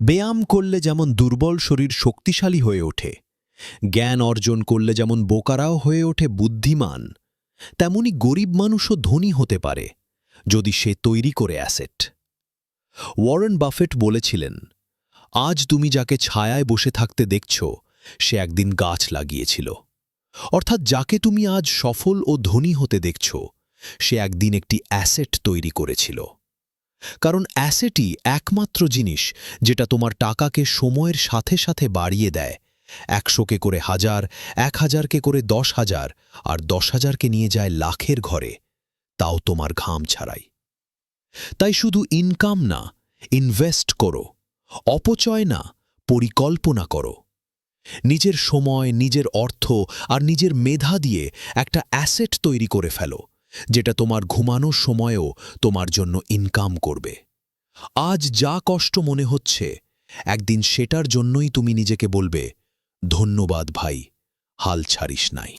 ব্যায়াম করলে যেমন দুর্বল শরীর শক্তিশালী হয়ে ওঠে, জ্ঞান অর্জন করলে যেমন বোকারাও হয়ে ওঠে বুদ্ধিমান, তেমনি গরিব মানুষও ধনী হতে পারে যদি সে তৈরি করে অ্যাসেট। ওয়ারেন বাফেট বলেছিলেন, আজ তুমি যাকে ছায়ায় বসে থাকতে দেখছ, সে একদিন গাছ লাগিয়েছিল। অর্থাৎ যাকে তুমি আজ সফল ও ধনী হতে দেখছ, সে একদিন একটি অ্যাসেট তৈরি করেছিল। কারণ অ্যাসেটই একমাত্র জিনিস যেটা তোমার টাকাকে সময়ের সাথে সাথে বাড়িয়ে দেয়। একশোকে করে হাজার এক হাজারকে করে দশ হাজার আর দশ হাজারকে নিয়ে যায় লাখের ঘরে। তাও তোমার ঘাম ছাড়াই। তাই শুধু ইনকাম না, ইনভেস্ট করো। অপচয় না, পরিকল্পনা করো। নিজের সময়, নিজের অর্থ আর নিজের মেধা দিয়ে একটা অ্যাসেট তৈরি করে ফেলো। যেটা তোমার ঘুমানোর সময়ও তোমার জন্য ইনকাম করবে। আজ যা কষ্ট মনে হচ্ছে, একদিন সেটার জন্যই তুমি নিজেকে বলবে, ধন্যবাদ ভাই, হাল ছাড়িস নাই।